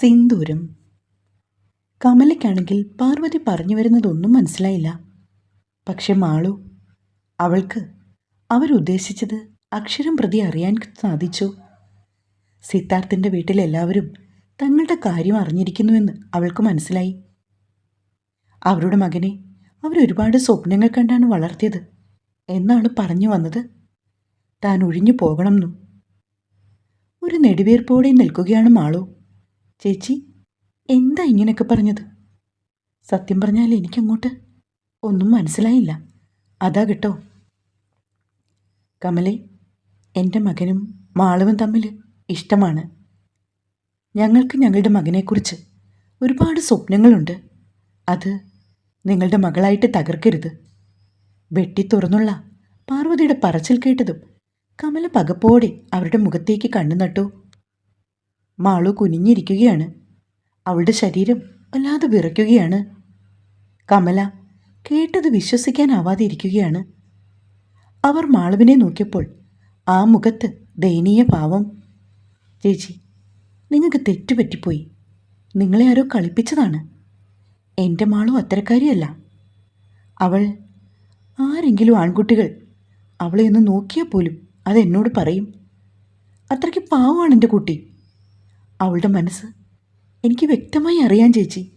സിന്ദൂരം. കമലയ്ക്കാണെങ്കിൽ പാർവതി പറഞ്ഞു വരുന്നതൊന്നും മനസ്സിലായില്ല. പക്ഷെ മാളു അവൾക്ക് അവരുദ്ദേശിച്ചത് അക്ഷരം പ്രതി അറിയാൻ സാധിച്ചു. സിദ്ധാർത്ഥിന്റെ വീട്ടിലെല്ലാവരും തങ്ങളുടെ കാര്യം അറിഞ്ഞിരിക്കുന്നുവെന്ന് അവൾക്ക് മനസ്സിലായി. അവരുടെ മകനെ അവരൊരുപാട് സ്വപ്നങ്ങൾ കണ്ടാണ് വളർത്തിയത് എന്നാണ് പറഞ്ഞു വന്നത്. താൻ ഒഴിഞ്ഞു പോകണമെന്നും ഒരു നെടുവേർപ്പോടെ നിൽക്കുകയാണ് മാളു. ചേച്ചി എന്താ ഇങ്ങനെയൊക്കെ പറഞ്ഞത്? സത്യം പറഞ്ഞാൽ എനിക്കങ്ങോട്ട് ഒന്നും മനസ്സിലായില്ല. അതാ കേട്ടോ. കമലെ എന്റെ മകനും മാളവും തമ്മിൽ ഇഷ്ടമാണ്. ഞങ്ങൾക്ക് ഞങ്ങളുടെ മകനെക്കുറിച്ച് ഒരുപാട് സ്വപ്നങ്ങളുണ്ട്. അത് നിങ്ങളുടെ മകളായിട്ട് തകർക്കരുത്. വെട്ടി തുറന്നുള്ള പാർവതിയുടെ പറച്ചിൽ കേട്ടതും കമല പകപ്പോടെ അവരുടെ മുഖത്തേക്ക് കണ്ണു നട്ടു മാളു കുനിഞ്ഞിരിക്കുകയാണ്. അവളുടെ ശരീരം വല്ലാതെ വിറയ്ക്കുകയാണ്. കമല കേട്ടത് വിശ്വസിക്കാനാവാതെ ഇരിക്കുകയാണ് അവർ മാളുവിനെ നോക്കിയപ്പോൾ ആ മുഖത്ത് ദയനീയ ഭാവം ചേച്ചി നിങ്ങൾക്ക് തെറ്റുപറ്റിപ്പോയി. നിങ്ങളെ ആരോ കളിപ്പിച്ചതാണ്. എന്റെ മാളു അത്തരക്കാരിയല്ല. അവൾ ആരെങ്കിലും ആൺകുട്ടികൾ അവളെ ഒന്ന് നോക്കിയാൽ പോലും അതെന്നോട് പറയും. അത്രയ്ക്ക് പാവമാണ് എന്റെ കുട്ടി. അവളുടെ മനസ്സ് എനിക്ക് വ്യക്തമായി അറിയാൻ ചേച്ചി.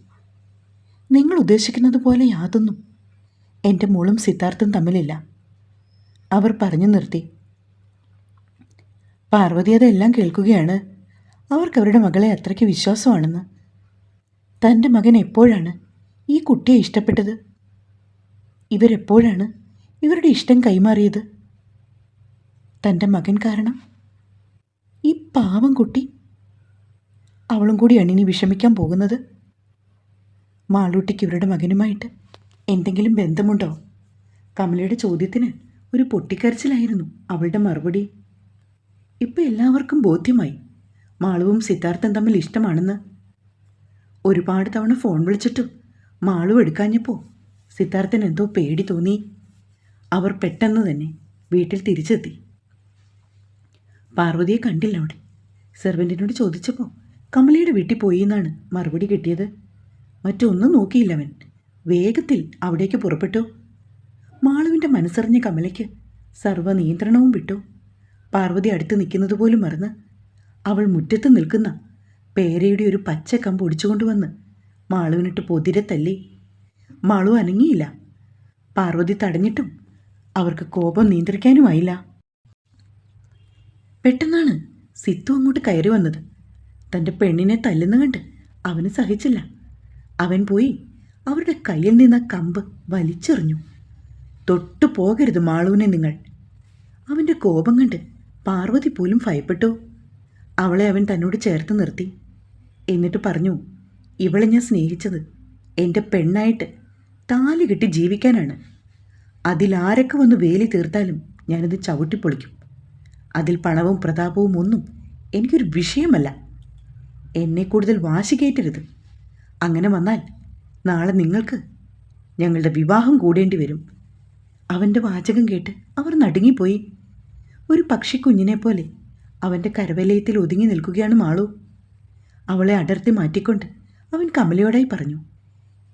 നിങ്ങൾ ഉദ്ദേശിക്കുന്നത് പോലെ യാതൊന്നും എന്റെ മോളും സിദ്ധാർത്ഥും തമ്മിലില്ല. അവർ പറഞ്ഞു നിർത്തി. പാർവതി അതെല്ലാം കേൾക്കുകയാണ്. അവർക്ക് അവരുടെ മകളെ അത്രയ്ക്ക് വിശ്വാസമാണെന്ന്. തന്റെ മകൻ എപ്പോഴാണ് ഈ കുട്ടിയെ ഇഷ്ടപ്പെട്ടത്? ഇവരെപ്പോഴാണ് ഇവരുടെ ഇഷ്ടം കൈമാറിയത്? തന്റെ മകൻ കാരണം ഈ പാവം കുട്ടി അവളും കൂടിയാണ് ഇനി വിഷമിക്കാൻ പോകുന്നത്? മാളൂട്ടിക്ക് ഇവരുടെ മകനുമായിട്ട് എന്തെങ്കിലും ബന്ധമുണ്ടോ? കമലയുടെ ചോദ്യത്തിന് ഒരു പൊട്ടിക്കരച്ചിലായിരുന്നു അവളുടെ മറുപടി. ഇപ്പം എല്ലാവർക്കും ബോധ്യമായി മാളുവും സിദ്ധാർത്ഥൻ തമ്മിൽ ഇഷ്ടമാണെന്ന്. ഒരുപാട് തവണ ഫോൺ വിളിച്ചിട്ടും മാളു എടുക്കാഞ്ഞപ്പോൾ സിദ്ധാർത്ഥൻ എന്തോ പേടി തോന്നി. അവർ പെട്ടെന്ന് തന്നെ വീട്ടിൽ തിരിച്ചെത്തി. പാർവതിയെ കണ്ടില്ല അവിടെ. സെർവന്റിനോട് ചോദിച്ചപ്പോൾ കമലയുടെ വീട്ടിൽ പോയി എന്നാണ് മറുപടി കിട്ടിയത്. മറ്റൊന്നും നോക്കിയില്ലവൻ. വേഗത്തിൽ അവിടേക്ക് പുറപ്പെട്ടു. മാളുവിന്റെ മനസ്സറിഞ്ഞ കമലയ്ക്ക് സർവ നിയന്ത്രണവും വിട്ടു. പാർവതി അടുത്ത് നിൽക്കുന്നത് പോലും മറന്ന് അവൾ മുറ്റത്ത് നിൽക്കുന്ന പേരയുടെ ഒരു പച്ച കമ്പ് ഒടിച്ചുകൊണ്ടുവന്ന് മാളുവിനിട്ട് പൊതിരെ തല്ലി. മാളു അനങ്ങിയില്ല. പാർവതി തടഞ്ഞിട്ടും അവർക്ക് കോപം നിയന്ത്രിക്കാനുമായില്ല. പെട്ടെന്നാണ് സിത്തു അങ്ങോട്ട് കയറി വന്നത്. തന്റെ പെണ്ണിനെ തല്ലുന്ന കണ്ട് അവന് സഹിച്ചില്ല. അവൻ പോയി അവരുടെ കയ്യിൽ നിന്ന കമ്പ് വലിച്ചെറിഞ്ഞു. തൊട്ടു പോകരുത് മാളുവിനെ നിങ്ങൾ. അവന്റെ കോപം കണ്ട് പാർവതി പോലും ഭയപ്പെട്ടു. അവളെ അവൻ തന്നോട് ചേർത്ത് നിർത്തി. എന്നിട്ട് പറഞ്ഞു ഇവളെ ഞാൻ സ്നേഹിച്ചത് എന്റെ പെണ്ണായിട്ട് താലി കിട്ടി ജീവിക്കാനാണ്. അതിലാരൊക്കെ വന്ന് വേലി തീർത്താലും ഞാനത് ചവിട്ടിപ്പൊളിക്കും അതിൽ പണവും പ്രതാപവും ഒന്നും എനിക്കൊരു വിഷയമല്ല. എന്നെ കൂടുതൽ വാശി കയറ്റരുത്. അങ്ങനെ വന്നാൽ നാളെ നിങ്ങൾക്ക് ഞങ്ങളുടെ വിവാഹം കൂടേണ്ടി വരും. അവന്റെ വാചകം കേട്ട് അവർ നടുങ്ങിപ്പോയി. ഒരു പക്ഷിക്കുഞ്ഞിനെ പോലെ അവന്റെ കരവലയത്തിൽ ഒതുങ്ങി നിൽക്കുകയാണ് മാളു. അവളെ അടർത്തി മാറ്റിക്കൊണ്ട് അവൻ കമലയോടായി പറഞ്ഞു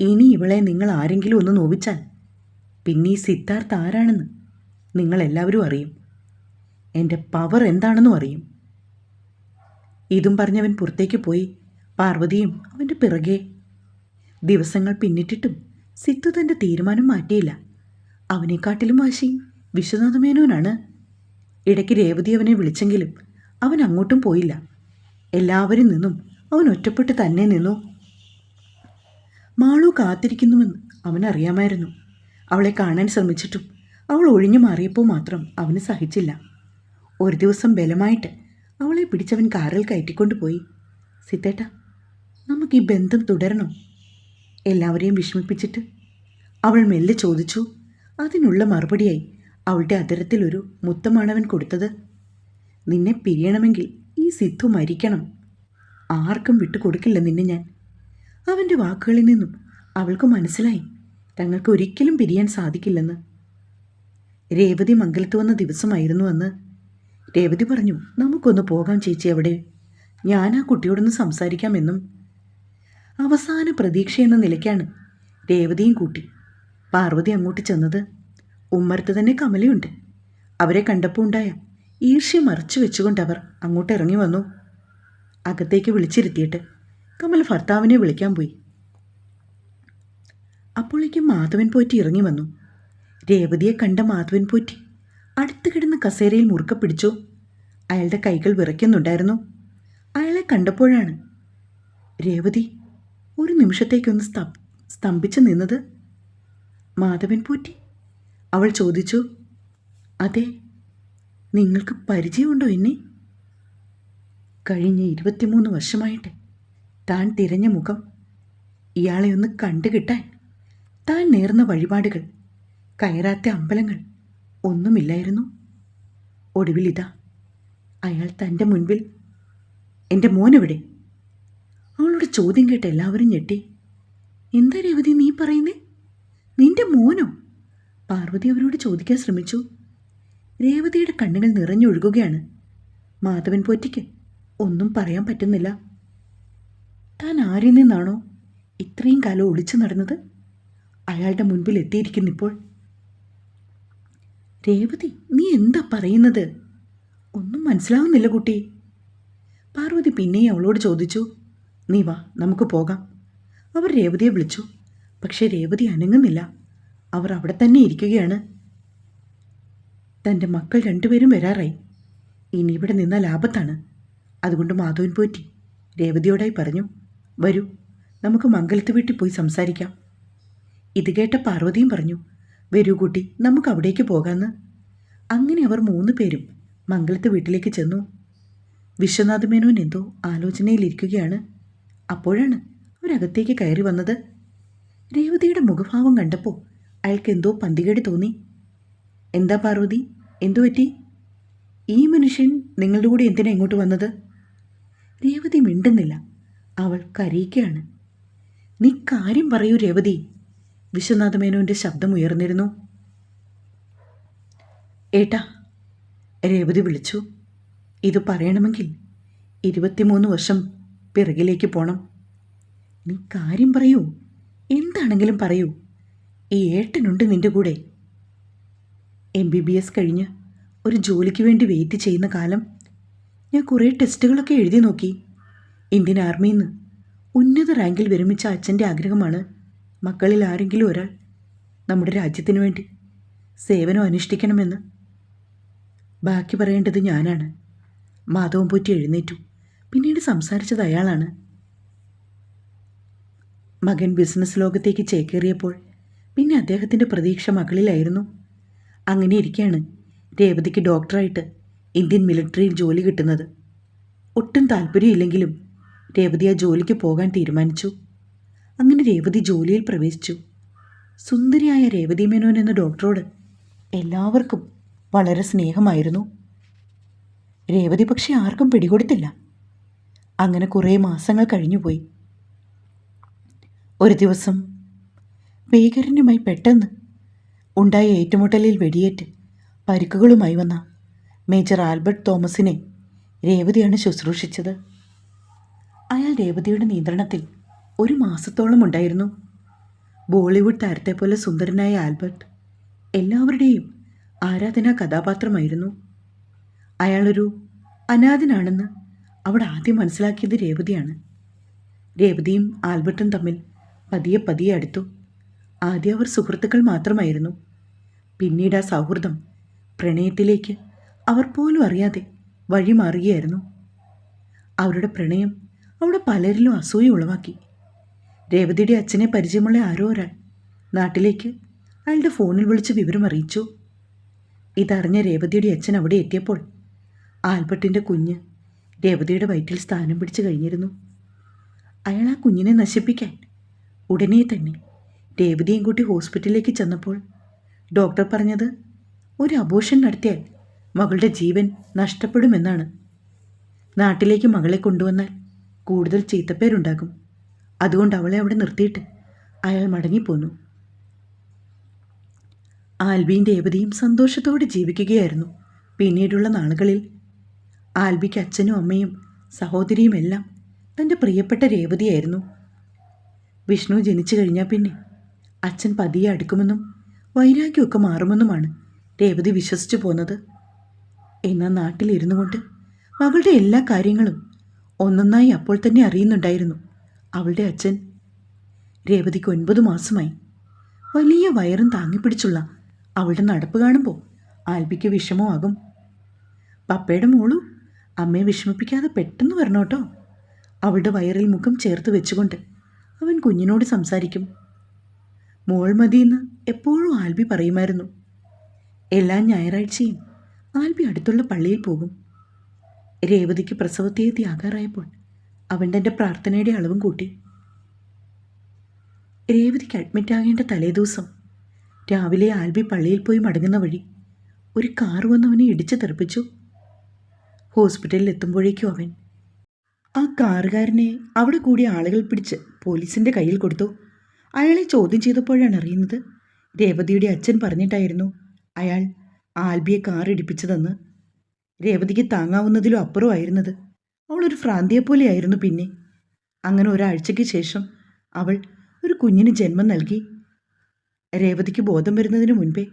ഇനി ഇവളെ നിങ്ങൾ ആരെങ്കിലും ഒന്ന് നോവിച്ചാൽ പിന്നെ ഈ സിദ്ധാർത്ഥ ആരാണെന്ന് നിങ്ങളെല്ലാവരും അറിയും. എന്റെ പവർ എന്താണെന്നും അറിയും. ഇതും പറഞ്ഞവൻ പുറത്തേക്ക് പോയി. പാർവതിയും അവന്റെ പിറകെ. ദിവസങ്ങൾ പിന്നിട്ടിട്ടും സിത്തു തന്റെ തീരുമാനം മാറ്റിയില്ല. അവനെക്കാട്ടിലും വാശി വിശ്വനാഥമേനോനാണ്. ഇടയ്ക്ക് രേവതി അവനെ വിളിച്ചെങ്കിലും അവൻ അങ്ങോട്ടും പോയില്ല. എല്ലാവരും നിന്നും അവൻ ഒറ്റപ്പെട്ട് തന്നെ നിന്നു. മാളു കാത്തിരിക്കുന്നുവെന്ന് അവനറിയാമായിരുന്നു അവളെ കാണാൻ ശ്രമിച്ചിട്ടും അവൾ ഒഴിഞ്ഞു മാറിയപ്പോൾ മാത്രം അവന് സഹിച്ചില്ല. ഒരു ദിവസം ബലമായിട്ട് അവളെ പിടിച്ചവൻ കാറിൽ കയറ്റിക്കൊണ്ട് പോയി. സിത്തേട്ട നമുക്ക് ഈ ബന്ധം തുടരണോ. എല്ലാവരെയും വിഷമിപ്പിച്ചിട്ട് അവൾ മെല്ലെ ചോദിച്ചു. അതിനുള്ള മറുപടിയായി അവളുടെ അതിരത്തിലൊരു മുത്തമാണവൻ കൊടുത്തത്. നിന്നെ പിരിയണമെങ്കിൽ ഈ സിദ്ധു മരിക്കണം. ആർക്കും വിട്ടുകൊടുക്കില്ല നിന്നെ ഞാൻ. അവന്റെ വാക്കുകളിൽ നിന്നും അവൾക്ക് മനസ്സിലായി തങ്ങൾക്ക് ഒരിക്കലും പിരിയാൻ സാധിക്കില്ലെന്ന്. രേവതി മംഗലത്ത് വന്ന ദിവസമായിരുന്നു അന്ന്. രേവതി പറഞ്ഞു നമുക്കൊന്ന് പോകാം ചേച്ചി അവിടെ. ഞാൻ ആ കുട്ടിയോടൊന്ന് സംസാരിക്കാമെന്നും. അവസാന പ്രതീക്ഷയെന്ന നിലയ്ക്കാണ് രേവതിയും കൂട്ടി പാർവതി അങ്ങോട്ട് ചെന്നത്. ഉമ്മർത്ത് തന്നെ കമലയുണ്ട്. അവരെ കണ്ടപ്പോൾ ഉണ്ടായ ഈർഷ്യ മറച്ചു വെച്ചുകൊണ്ട് അവർ അങ്ങോട്ട് ഇറങ്ങി വന്നു. അകത്തേക്ക് വിളിച്ചിരുത്തിയിട്ട് കമൽ ഭർത്താവിനെ വിളിക്കാൻ പോയി. അപ്പോഴേക്കും മാധവൻ പോറ്റി ഇറങ്ങി വന്നു. രേവതിയെ കണ്ട മാധവൻ പോറ്റി അടുത്ത് കിടന്ന കസേരയിൽ മുറുക്ക പിടിച്ചു. അയാളുടെ കൈകൾ വിറയ്ക്കുന്നുണ്ടായിരുന്നു. അയാളെ കണ്ടപ്പോഴാണ് രേവതി ഒരു നിമിഷത്തേക്കൊന്ന് സ്ത സ്തംഭിച്ചു നിന്നത്. മാധവൻ പൂറ്റി. അവൾ ചോദിച്ചു അതെ നിങ്ങൾക്ക് പരിചയമുണ്ടോ എന്നെ? കഴിഞ്ഞ ഇരുപത്തിമൂന്ന് വർഷമായിട്ട് താൻ തിരഞ്ഞ മുഖം ഇയാളെ ഒന്ന് കണ്ടുകിട്ടാൻ താൻ നേർന്ന വഴിപാടുകൾ കയറാത്ത അമ്പലങ്ങൾ ഒന്നുമില്ലായിരുന്നു. ഒടുവിൽ ഇതാ അയാൾ തന്റെ മുൻപിൽ എന്റെ മോനെവിടെ അവളുടെ ചോദ്യം കേട്ട് എല്ലാവരും ഞെട്ടി. എന്താ രേവതി നീ പറയുന്നേ? നിന്റെ മോനോ? പാർവതി അവരോട് ചോദിക്കാൻ ശ്രമിച്ചു. രേവതിയുടെ കണ്ണുകൾ നിറഞ്ഞൊഴുകുകയാണ് മാധവൻ പോറ്റിക്ക് ഒന്നും പറയാൻ പറ്റുന്നില്ല. താൻ ആരിൽ നിന്നാണോ ഇത്രയും കാലം ഒളിച്ചു നടന്നത്? അയാളുടെ മുൻപിൽ എത്തിയിരിക്കുന്നിപ്പോൾ രേവതി നീ എന്താ പറയുന്നത്? ഒന്നും മനസ്സിലാവുന്നില്ല കുട്ടി. പാർവതി പിന്നെയും അവളോട് ചോദിച്ചു നീ വാ നമുക്ക് പോകാം. അവർ രേവതിയെ വിളിച്ചു. പക്ഷേ രേവതി അനങ്ങുന്നില്ല. അവർ അവിടെ തന്നെ ഇരിക്കുകയാണ്. തന്റെ മക്കൾ രണ്ടുപേരും വരാറായി. ഇനി ഇവിടെ നിന്ന ലാഭത്താണ്. അതുകൊണ്ട് മാധവൻ പോറ്റി രേവതിയോടായി പറഞ്ഞു വരൂ നമുക്ക് മംഗലത്ത് വീട്ടിൽ പോയി സംസാരിക്കാം. ഇത് കേട്ട പാർവതിയും പറഞ്ഞു വരൂ കുട്ടി നമുക്ക് അവിടേക്ക് പോകാമെന്ന് അങ്ങനെ അവർ മൂന്ന് പേരും മംഗലത്തെ വീട്ടിലേക്ക് ചെന്നു. വിശ്വനാഥ മേനോൻ എന്തോ ആലോചനയിലിരിക്കുകയാണ്. അപ്പോഴാണ് അവരകത്തേക്ക് കയറി വന്നത്. രേവതിയുടെ മുഖഭാവം കണ്ടപ്പോൾ അയാൾക്ക് എന്തോ പന്തികേട് തോന്നി. എന്താ പാർവതി എന്തു പറ്റി? ഈ മനുഷ്യൻ നിങ്ങളുടെ കൂടെ എന്തിനാ ഇങ്ങോട്ട് വന്നത്? രേവതി മിണ്ടുന്നില്ല. അവൾ കരയിക്കുകയാണ് നീ കാര്യം പറയൂ രേവതി. വിശ്വനാഥ മേനോന്റെ ശബ്ദം ഉയർന്നിരുന്നു ഏട്ടാ രേവതി വിളിച്ചു. ഇത് പറയണമെങ്കിൽ ഇരുപത്തിമൂന്ന് വർഷം പിറകിലേക്ക് പോണം. നീ കാര്യം പറയൂ. എന്താണെങ്കിലും പറയൂ. ഈ ഏട്ടനുണ്ട് നിന്റെ കൂടെ. എം ബി ബി എസ് കഴിഞ്ഞ് ഒരു ജോലിക്ക് വേണ്ടി വെയിറ്റ് ചെയ്യുന്ന കാലം ഞാൻ കുറേ ടെസ്റ്റുകളൊക്കെ എഴുതി നോക്കി. ഇന്ത്യൻ ആർമിയിൽ നിന്ന് ഉന്നത റാങ്കിൽ വിരമിച്ച അച്ഛന്റെ ആഗ്രഹമാണ് മക്കളിൽ ആരെങ്കിലും ഒരാൾ നമ്മുടെ രാജ്യത്തിനു വേണ്ടി സേവനം അനുഷ്ഠിക്കണമെന്ന് ബാക്കി പറയേണ്ടത് ഞാനാണ്. മാധവം പോറ്റി എഴുന്നേറ്റു. പിന്നീട് സംസാരിച്ചത് അയാളാണ്. മകൻ ബിസിനസ് ലോകത്തേക്ക് ചേക്കേറിയപ്പോൾ പിന്നെ അദ്ദേഹത്തിന്റെ പ്രതീക്ഷ മകളിലായിരുന്നു. അങ്ങനെ ഇരിക്കുകയാണ് രേവതിക്ക് ഡോക്ടറായിട്ട് ഇന്ത്യൻ മിലിറ്ററിയിൽ ജോലി കിട്ടുന്നത്. ഒട്ടും താല്പര്യമില്ലെങ്കിലും രേവതി ആ ജോലിക്ക് പോകാൻ തീരുമാനിച്ചു. അങ്ങനെ രേവതി ജോലിയിൽ പ്രവേശിച്ചു. സുന്ദരിയായ രേവതി മേനോൻ എന്ന ഡോക്ടറോട് എല്ലാവർക്കും വളരെ സ്നേഹമായിരുന്നു. രേവതി പക്ഷേ ആർക്കും പിടികൊടുത്തില്ല. അങ്ങനെ കുറേ മാസങ്ങൾ കഴിഞ്ഞുപോയി. ഒരു ദിവസം ഭീകരനുമായി പെട്ടെന്ന് ഉണ്ടായ ഏറ്റുമുട്ടലിൽ വെടിയേറ്റ് പരിക്കുകളുമായി വന്ന മേജർ ആൽബർട്ട് തോമസിനെ രേവതിയാണ് ശുശ്രൂഷിച്ചത്. അയാൾ രേവതിയുടെ നിയന്ത്രണത്തിൽ ഒരു മാസത്തോളം ഉണ്ടായിരുന്നു. ബോളിവുഡ് താരത്തെ പോലെ സുന്ദരനായ ആൽബർട്ട് എല്ലാവരുടെയും ആരാധനാ കഥാപാത്രമായിരുന്നു. അയാളൊരു അനാഥനാണെന്ന് അവിടെ ആദ്യം മനസ്സിലാക്കിയത് രേവതിയാണ്. രേവതിയും ആൽബർട്ടും തമ്മിൽ പതിയെ പതിയെ അടുത്തു. ആദ്യം അവർ സുഹൃത്തുക്കൾ മാത്രമായിരുന്നു. പിന്നീട് ആ സൗഹൃദം പ്രണയത്തിലേക്ക് അവർ പോലും അറിയാതെ വഴിമാറുകയായിരുന്നു. അവരുടെ പ്രണയം അവിടെ പലരിലും അസൂയ ഉളവാക്കി. രേവതിയുടെ അച്ഛനെ പരിചയമുള്ള ആരോ ഒരാൾ നാട്ടിലേക്ക് അയാളുടെ ഫോണിൽ വിളിച്ച് വിവരം അറിയിച്ചു. ഇതറിഞ്ഞ രേവതിയുടെ അച്ഛൻ അവിടെ എത്തിയപ്പോൾ ആൽബർട്ടിന്റെ കുഞ്ഞ് രേവതിയുടെ വയറ്റിൽ സ്ഥാനം പിടിച്ചു കഴിഞ്ഞിരുന്നു. അയാൾ ആ കുഞ്ഞിനെ നശിപ്പിക്കാൻ ഉടനെ തന്നെ രേവതിയും കൂട്ടി ഹോസ്പിറ്റലിലേക്ക് ചെന്നപ്പോൾ ഡോക്ടർ പറഞ്ഞത് ഒരു അബോഷൻ നടത്തിയാൽ മകളുടെ ജീവൻ നഷ്ടപ്പെടുമെന്നാണ്. നാട്ടിലേക്ക് മകളെ കൊണ്ടുവന്നാൽ കൂടുതൽ ചീത്തപ്പേരുണ്ടാകും. അതുകൊണ്ട് അവളെ അവിടെ നിർത്തിയിട്ട് അയാൾ മടങ്ങിപ്പോന്നു. ആൽബിയും രേവതിയും സന്തോഷത്തോടെ ജീവിക്കുകയായിരുന്നു. പിന്നീടുള്ള നാളുകളിൽ ആൽബിക്ക് അച്ഛനും അമ്മയും സഹോദരിയുമെല്ലാം തന്റെ പ്രിയപ്പെട്ട രേവതിയായിരുന്നു വിഷ്ണു ജനിച്ചു കഴിഞ്ഞാൽ പിന്നെ അച്ഛൻ പതിയെ അടുക്കുമെന്നും വൈരാഗ്യമൊക്കെ മാറുമെന്നുമാണ് രേവതി വിശ്വസിച്ചു പോന്നത്. എന്നാൽ നാട്ടിലിരുന്നു കൊണ്ട് മകളുടെ എല്ലാ കാര്യങ്ങളും ഒന്നൊന്നായി അപ്പോൾ തന്നെ അറിയുന്നുണ്ടായിരുന്നു. അവളുടെ അച്ഛൻ. രേവതിക്ക് ഒൻപത് മാസമായി. വലിയ വയറും താങ്ങിപ്പിടിച്ചുള്ള അവളുടെ നടപ്പ് കാണുമ്പോൾ ആൽബിക്ക് വിഷമമാകും. പപ്പയുടെ മോളു അമ്മയെ വിഷമിപ്പിക്കാതെ പെട്ടെന്ന് വരണോട്ടോ അവളുടെ വയറിൽ മുഖം ചേർത്ത് വെച്ചുകൊണ്ട് അവൻ കുഞ്ഞിനോട് സംസാരിക്കും. മോൾ മതിയെന്ന് എപ്പോഴും ആൽബി പറയുമായിരുന്നു. എല്ലാ ഞായറാഴ്ചയും ആൽബി അടുത്തുള്ള പള്ളിയിൽ പോകും. രേവതിക്ക് പ്രസവത്തെ ആകാറായപ്പോൾ അവൻ തന്റെ പ്രാർത്ഥനയുടെ അളവും കൂട്ടി. രേവതിക്ക് അഡ്മിറ്റ് ആകേണ്ട തലേദിവസം രാവിലെ ആൽബി പള്ളിയിൽ പോയി മടങ്ങുന്ന വഴി ഒരു കാറ് വന്ന് അവനെ ഇടിച്ചു തെറിപ്പിച്ചു. ഹോസ്പിറ്റലിൽ എത്തുമ്പോഴേക്കും അവൻ ആ കാറുകാരനെ അവിടെ കൂടി ആളുകൾ പിടിച്ച് പോലീസിന്റെ കയ്യിൽ കൊടുത്തു. അയാളെ ചോദ്യം ചെയ്തപ്പോഴാണ് അറിയുന്നത് രേവതിയുടെ അച്ഛൻ പറഞ്ഞിട്ടായിരുന്നു അയാൾ ആൽബിയെ കാർ ഇടിപ്പിച്ചതെന്ന്. രേവതിക്ക് താങ്ങാവുന്നതിലും അപ്പുറമായിരുന്നത്. അവളൊരു ഭ്രാന്തിയെപ്പോലെയായിരുന്നു പിന്നെ. അങ്ങനെ ഒരാഴ്ചയ്ക്ക് ശേഷം അവൾ ഒരു കുഞ്ഞിന് ജന്മം നൽകി. രേവതിക്ക് ബോധം വരുന്നതിന് മുൻപേ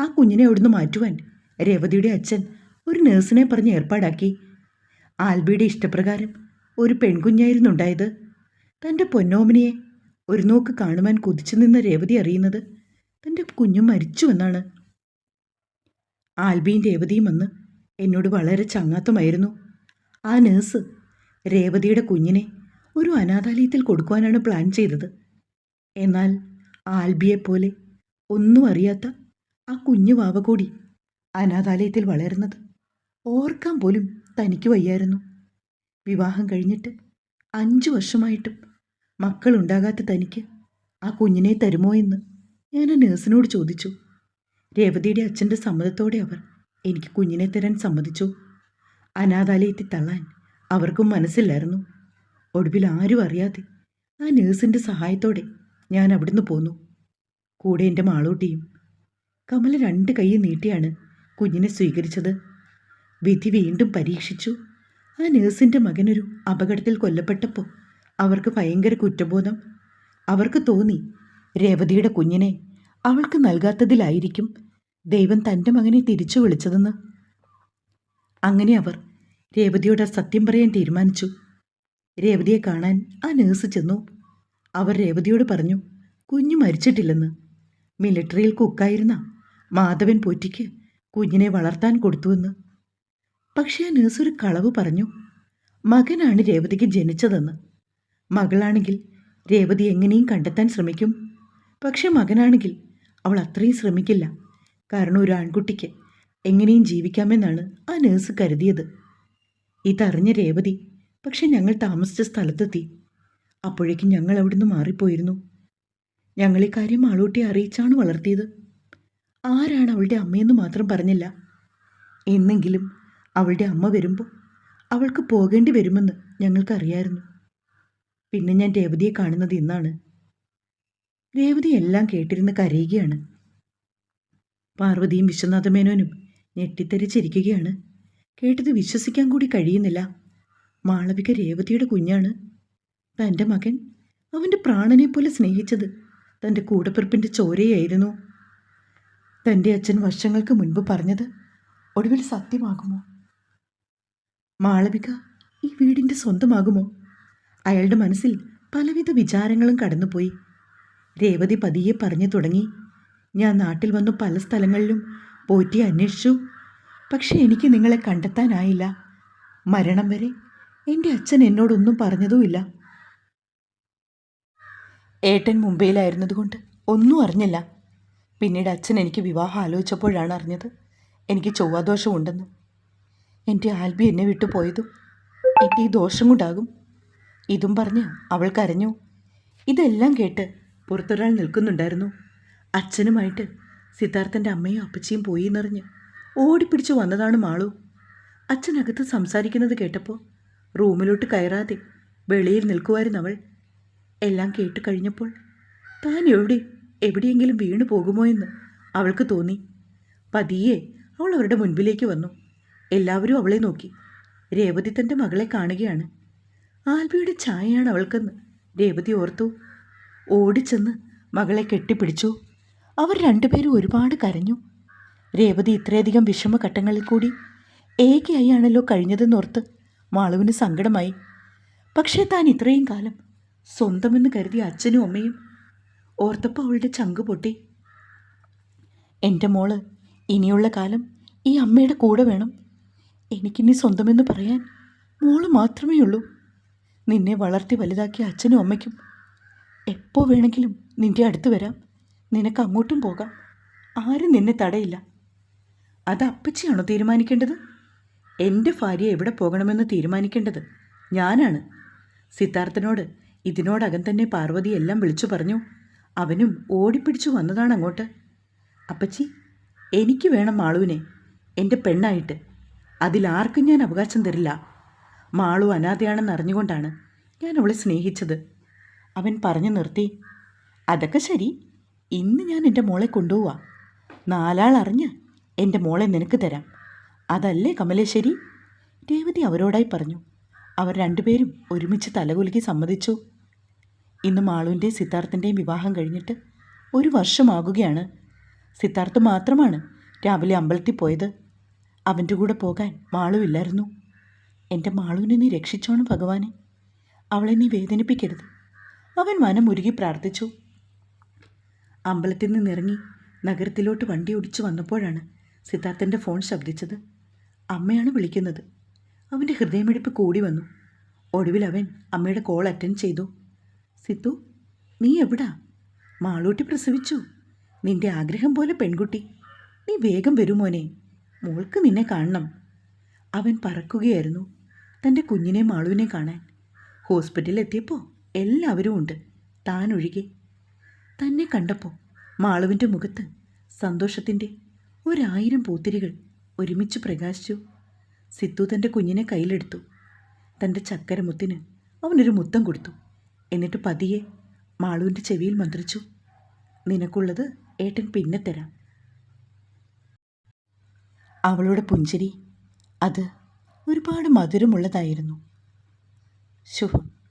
ആ കുഞ്ഞിനെ അവിടുന്ന് മാറ്റുവാൻ രേവതിയുടെ അച്ഛൻ ഒരു നേഴ്സിനെ പറഞ്ഞ് ഏർപ്പാടാക്കി. ആൽബിയുടെ ഇഷ്ടപ്രകാരം ഒരു പെൺകുഞ്ഞായിരുന്നു ഉണ്ടായത്. തന്റെ പൊന്നോമിനിയെ ഒരു നോക്ക് കാണുവാൻ കുതിച്ചു നിന്ന രേവതി അറിയുന്നത് തന്റെ കുഞ്ഞു മരിച്ചുവെന്നാണ്. ആൽബിയും രേവതിയും അന്ന് എന്നോട് വളരെ ചങ്ങാത്തമായിരുന്നു. ആ നേഴ്സ് രേവതിയുടെ കുഞ്ഞിനെ ഒരു അനാഥാലയത്തിൽ കൊടുക്കുവാനാണ് പ്ലാൻ ചെയ്തത്. എന്നാൽ ആൽബിയെപ്പോലെ ഒന്നും അറിയാത്ത ആ കുഞ്ഞു വാവ കൂടി അനാഥാലയത്തിൽ വളരുന്നത് ഓർക്കാൻ പോലും തനിക്ക് വയ്യായിരുന്നു. വിവാഹം കഴിഞ്ഞിട്ട് അഞ്ചു വർഷമായിട്ടും മക്കളുണ്ടാകാത്ത തനിക്ക് ആ കുഞ്ഞിനെ തരുമോ എന്ന് ഞാൻ ആ നേഴ്സിനോട് ചോദിച്ചു. രേവതിയുടെ അച്ഛന്റെ സമ്മതത്തോടെ അവർ എനിക്ക് കുഞ്ഞിനെ തരാൻ സമ്മതിച്ചു. അനാഥാലയത്തിൽ തള്ളാൻ അവർക്കും മനസ്സില്ലായിരുന്നു. ഒടുവിൽ ആരും അറിയാതെ ആ നേഴ്സിന്റെ സഹായത്തോടെ ഞാൻ അവിടുന്ന് പോന്നു. കൂടെ എന്റെ മാളൂട്ടിയും കമല രണ്ട് കൈ നീട്ടിയാണ് കുഞ്ഞിനെ സ്വീകരിച്ചത്. വിധി വീണ്ടും പരീക്ഷിച്ചു. ആ നേഴ്സിന്റെ മകനൊരു അപകടത്തിൽ കൊല്ലപ്പെട്ടപ്പോൾ അവർക്ക് ഭയങ്കര കുറ്റബോധം. അവർക്ക് തോന്നി രേവതിയുടെ കുഞ്ഞിനെ അവൾക്ക് നൽകാത്തതിലായിരിക്കും ദൈവം തന്റെ മകനെ തിരിച്ചു വിളിച്ചതെന്ന്. അങ്ങനെ അവർ രേവതിയോട് സത്യം പറയാൻ തീരുമാനിച്ചു. രേവതിയെ കാണാൻ ആ നേഴ്സ് ചെന്നു. അവർ രേവതിയോട് പറഞ്ഞു കുഞ്ഞു മരിച്ചിട്ടില്ലെന്ന്. മിലിറ്ററിയിൽ കുക്കായിരുന്ന മാധവൻ പോറ്റിക്ക് കുഞ്ഞിനെ വളർത്താൻ കൊടുത്തുവെന്ന്. പക്ഷേ ആ നേഴ്സ് ഒരു കളവ് പറഞ്ഞു മകനാണ് രേവതിക്ക് ജനിച്ചതെന്ന്. മകളാണെങ്കിൽ രേവതി എങ്ങനെയും കണ്ടെത്താൻ ശ്രമിക്കും. പക്ഷെ മകനാണെങ്കിൽ അവൾ അത്രയും ശ്രമിക്കില്ല. കാരണം ഒരു ആൺകുട്ടിക്ക് എങ്ങനെയും ജീവിക്കാമെന്നാണ് ആ നേഴ്സ് കരുതിയത്. ഇതറിഞ്ഞ രേവതി പക്ഷെ ഞങ്ങൾ താമസിച്ച സ്ഥലത്തെത്തി. അപ്പോഴേക്കും ഞങ്ങൾ അവിടുന്ന് മാറിപ്പോയിരുന്നു. ഞങ്ങൾ ഈ കാര്യം ആളൂട്ടിയെ അറിയിച്ചാണ് വളർത്തിയത്. ആരാണ് അവളുടെ അമ്മയെന്ന് മാത്രം പറഞ്ഞില്ല. എന്നെങ്കിലും അവളുടെ അമ്മ വരുമ്പോൾ അവൾക്ക് പോകേണ്ടി വരുമെന്ന് ഞങ്ങൾക്കറിയായിരുന്നു പിന്നെ ഞാൻ രേവതിയെ കാണുന്നത് ഇന്നാണ്. രേവതി എല്ലാം കേട്ടിരുന്ന് കരയുകയാണ്. പാർവതിയും വിശ്വനാഥമേനോനും ഞെട്ടിത്തെരിച്ചിരിക്കുകയാണ് കേട്ടത് വിശ്വസിക്കാൻ കൂടി കഴിയുന്നില്ല. മാളവിക രേവതിയുടെ കുഞ്ഞാണ്. തന്റെ മകൻ അവന്റെ പ്രാണനെ പോലെ സ്നേഹിച്ചത് തന്റെ കൂടപ്പിറപ്പിന്റെ ചോരയായിരുന്നു. തന്റെ അച്ഛൻ വർഷങ്ങൾക്ക് മുൻപ് പറഞ്ഞത് ഒടുവിൽ സത്യമാകുമോ? മാളവിക ഈ വീടിന്റെ സ്വന്തമാകുമോ? അയാളുടെ മനസ്സിൽ പലവിധ വിചാരങ്ങളും കടന്നുപോയി. രേവതി പതിയെ പറഞ്ഞു തുടങ്ങി. ഞാൻ നാട്ടിൽ വന്നു പല സ്ഥലങ്ങളിലും പോറ്റി അന്വേഷിച്ചു. പക്ഷെ എനിക്ക് നിങ്ങളെ കണ്ടെത്താനായില്ല. മരണം വരെ എന്റെ അച്ഛൻ എന്നോടൊന്നും പറഞ്ഞതുമില്ല. ഏട്ടൻ മുംബൈയിലായിരുന്നതുകൊണ്ട് ഒന്നും അറിഞ്ഞില്ല. പിന്നീട് അച്ഛൻ എനിക്ക് വിവാഹം ആലോചിച്ചപ്പോഴാണ് അറിഞ്ഞത് എനിക്ക് ചൊവ്വാദോഷമുണ്ടെന്ന്. എന്റെ ആൽബി എന്നെ വിട്ടു പോയതും എന്റെ ഈ ദോഷം കൊണ്ടാകും. ഇതും പറഞ്ഞ് അവൾ കരഞ്ഞു. ഇതെല്ലാം കേട്ട് പുറത്തൊരാൾ നിൽക്കുന്നുണ്ടായിരുന്നു. അച്ഛനുമായിട്ട് സിദ്ധാർത്ഥന്റെ അമ്മയും അപ്പച്ചിയും പോയി എന്നറിഞ്ഞ് ഓടിപ്പിടിച്ചു വന്നതാണ് മാളു. അച്ഛനകത്ത് സംസാരിക്കുന്നത് കേട്ടപ്പോൾ റൂമിലോട്ട് കയറാതെ വെളിയിൽ നിൽക്കുമായിരുന്നു അവൾ. എല്ലാം കേട്ട് കഴിഞ്ഞപ്പോൾ താൻ എവിടെ? എവിടെയെങ്കിലും വീണു പോകുമോ എന്ന് അവൾക്ക് തോന്നി. പതിയെ അവൾ അവരുടെ മുൻപിലേക്ക് വന്നു. എല്ലാവരും അവളെ നോക്കി. രേവതി തന്റെ മകളെ കാണുകയാണ്. ആൽബിയുടെ ചായയാണ് അവൾക്കെന്ന് രേവതി ഓർത്തു. ഓടിച്ചെന്ന് മകളെ കെട്ടിപ്പിടിച്ചു. അവർ രണ്ടുപേരും ഒരുപാട് കരഞ്ഞു. രേവതി ഇത്രയധികം വിഷമഘട്ടങ്ങളിൽ കൂടി ഏകയായാണല്ലോ കഴിഞ്ഞതെന്നോർത്ത് മാളുവിന് സങ്കടമായി. പക്ഷേ താൻ ഇത്രയും കാലം സ്വന്തമെന്ന് കരുതിയ അച്ഛനും അമ്മയും ഓർത്തപ്പോൾ അവളുടെ ചങ്ക് പൊട്ടി. എന്റെ മോൾ ഇനിയുള്ള കാലം ഈ അമ്മയുടെ കൂടെ വേണം. എനിക്കിനി സ്വന്തമെന്ന് പറയാൻ മോൾ മാത്രമേ ഉള്ളൂ. നിന്നെ വളർത്തി വലുതാക്കിയ അച്ഛനും അമ്മയ്ക്കും എപ്പോൾ വേണമെങ്കിലും നിന്റെ അടുത്ത് വരാം. നിനക്ക് അങ്ങോട്ടും പോകാം. ആരും നിന്നെ തടയില്ല. അത് അപ്പച്ചിയാണോ തീരുമാനിക്കേണ്ടത്? എന്റെ ഭാര്യ എവിടെ പോകണമെന്ന് തീരുമാനിക്കേണ്ടത്? ഞാനാണ്. സിദ്ധാർത്ഥനോട് ഇതിനോടകം തന്നെ പാർവതി എല്ലാം വിളിച്ചു പറഞ്ഞു. അവനും ഓടിപ്പിടിച്ചു വന്നതാണ് അങ്ങോട്ട്. അപ്പച്ചി എനിക്ക് വേണം മാളുവിനെ എന്റെ പെണ്ണായിട്ട്. അതിലാർക്കും ഞാൻ അവകാശം തരില്ല. മാളു അനാഥയാണെന്ന് അറിഞ്ഞുകൊണ്ടാണ് ഞാൻ അവളെ സ്നേഹിച്ചത്. അവൻ പറഞ്ഞു നിർത്തി അതൊക്കെ ശരി. ഇന്ന് ഞാൻ എന്റെ മോളെ കൊണ്ടുപോവാ. നാലാൾ അറിഞ്ഞ് എന്റെ മോളെ നിനക്ക് തരാം. അതല്ലേ കമലേശ്വരി? രേവതി അവരോടായി പറഞ്ഞു. അവർ രണ്ടുപേരും ഒരുമിച്ച് തലകുലുക്കി സമ്മതിച്ചു. ഇന്ന് മാളുവിന്റെയും സിദ്ധാർത്ഥന്റെയും വിവാഹം കഴിഞ്ഞിട്ട് ഒരു വർഷമാകുകയാണ്. സിദ്ധാർത്ഥ് മാത്രമാണ് രാവിലെ അമ്പലത്തിൽ പോയത്. അവന്റെ കൂടെ പോകാൻ മാളുവില്ലായിരുന്നു എന്റെ മാളുവിനെ നീ രക്ഷിച്ചോണം ഭഗവാനെ. അവളെ നീ വേദനിപ്പിക്കരുത്. അവൻ മനം ഉരുകി പ്രാർത്ഥിച്ചു. അമ്പലത്തിൽ നിന്നിറങ്ങി നഗരത്തിലോട്ട് വണ്ടി ഓടിച്ചു വന്നപ്പോഴാണ് സിദ്ധാർത്ഥന്റെ ഫോൺ ശബ്ദിച്ചത്. അമ്മയാണ് വിളിക്കുന്നത്. അവന്റെ ഹൃദയമിടിപ്പ് കൂടി വന്നു. ഒടുവിൽ അവൻ അമ്മയുടെ കോൾ അറ്റൻഡ് ചെയ്തു. സിത്തു നീ എവിടാ? മാളൂട്ടി പ്രസവിച്ചു. നിന്റെ ആഗ്രഹം പോലെ പെൺകുട്ടി. നീ വേഗം വരുമോനെ മോൾക്ക് നിന്നെ കാണണം. അവൻ പറക്കുകയായിരുന്നു തന്റെ കുഞ്ഞിനെ മാളുവിനെ കാണാൻ. ഹോസ്പിറ്റലിൽ എത്തിയപ്പോൾ എല്ലാവരും ഉണ്ട്. താനൊഴികെ. തന്നെ കണ്ടപ്പോൾ മാളുവിന്റെ മുഖത്ത് സന്തോഷത്തിന്റെ ഒരായിരം പൂത്തിരികൾ ഒരുമിച്ച് പ്രകാശിച്ചു. സിത്തു തന്റെ കുഞ്ഞിനെ കയ്യിലെടുത്തു. തന്റെ ചക്കരമുത്തിന് അവനൊരു മുത്തം കൊടുത്തു. എന്നിട്ട് പതിയെ മാളുവിന്റെ ചെവിയിൽ മന്ത്രിച്ചു. നിനക്കുള്ളത് ഏട്ടൻ പിന്നെ തരാം. അവളുടെ പുഞ്ചിരി അത് ഒരുപാട് മധുരമുള്ളതായിരുന്നു. ശുഭം.